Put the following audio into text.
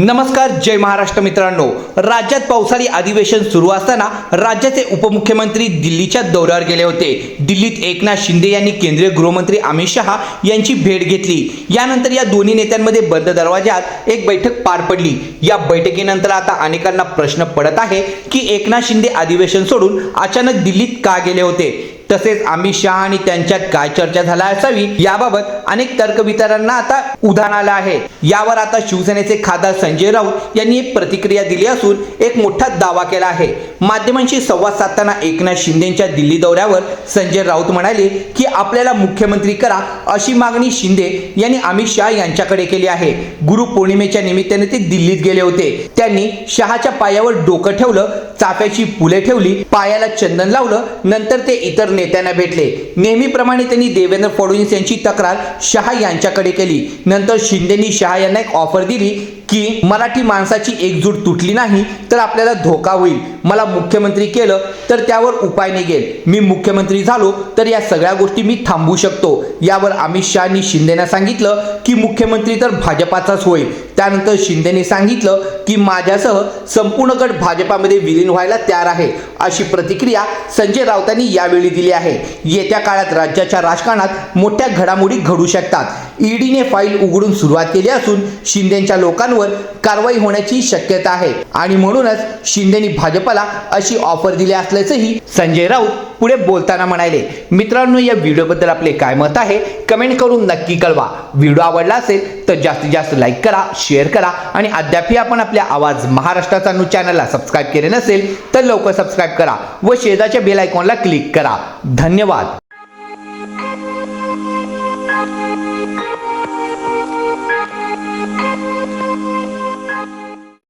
नमस्कार जय महाराष्ट्र मित्रांनो. राज्यात पावसाळी अधिवेशन सुरू असताना राज्याचे उपमुख्यमंत्री दिल्लीच्या दौऱ्यावर गेले होते. दिल्लीत एकनाथ शिंदे यांनी केंद्रीय गृहमंत्री अमित शहा यांची भेट घेतली. यानंतर या दोन्ही नेत्यांमध्ये बंद दरवाज्यात एक बैठक पार पडली. या बैठकीनंतर आता अनेकांना प्रश्न पडत आहे की एकनाथ शिंदे अधिवेशन सोडून अचानक दिल्लीत का गेले होते? तसेच अमित शहा आणि त्यांच्यात काय चर्चा झाला असावी? याबाबत अनेक तर्कवितरांना आता उधाण आलं आहे. यावर आता शिवसेनेचे खासदार संजय राऊत यांनी एक प्रतिक्रिया दिली असून एक मोठा दावा केला आहे. माध्यमांशी संवाद साधताना एकनाथ शिंदेच्या दिल्ली दौऱ्यावर संजय राऊत म्हणाले की आपल्याला मुख्यमंत्री करा अशी मागणी शिंदे यांनी अमित शहा यांच्याकडे केली आहे. गुरु पौर्णिमेच्या निमित्ताने ते दिल्लीत गेले होते. त्यांनी शहाच्या पायावर डोकं ठेवलं चाफ्याची फुले ठेवली पायाला चंदन लावलं नंतर ते इतर नेत्यांना भेटले. नेहमीप्रमाणे त्यांनी देवेंद्र फडणवीस यांची तक्रार शहा यांच्याकडे केली. नंतर शिंदेनी शहा यांना एक ऑफर दिली. की मराठी माणसाची एकजूट तुटली नाही तर आपल्याला धोका होईल. मला मुख्यमंत्री केलं तर त्यावर उपाय निघेल. मी मुख्यमंत्री झालो तर या सगळ्या गोष्टी मी थांबवू शकतो. यावर अमित शहानी शिंदेना सांगितलं की मुख्यमंत्री तर भाजपाचाच होईल. त्यानंतर शिंदेने सांगितलं की माझ्यासह संपूर्ण गट भाजपामध्ये विलीन व्हायला तयार आहे अशी प्रतिक्रिया संजय राऊतांनी यावेळी दिली आहे. येत्या काळात राज्याच्या राजकारणात मोठ्या घडामोडी घडू शकतात. ईडीने फाईल उघडून सुरुवात केली असून शिंदेच्या लोकांवर कारवाई होण्याची शक्यता आहे. आणि म्हणूनच शिंदेनी भाजपला अशी ऑफर दिली असल्याचंही संजय राऊत पुढे बोलताना म्हणाले. मित्रांनो या व्हिडिओबद्दल आपले काय मत आहे? कमेंट करून नक्की कळवा. व्हिडिओ आवडला असेल तर जास्तीत जास्त लाईक करा शेअर करा आणि अद्यापही आपण आपल्या आवाज महाराष्ट्राचा न्यूज चॅनलला सबस्क्राईब केले नसेल तर लवकर सबस्क्राईब करा व शेजारच्या बेल आयकॉनला क्लिक करा. धन्यवाद.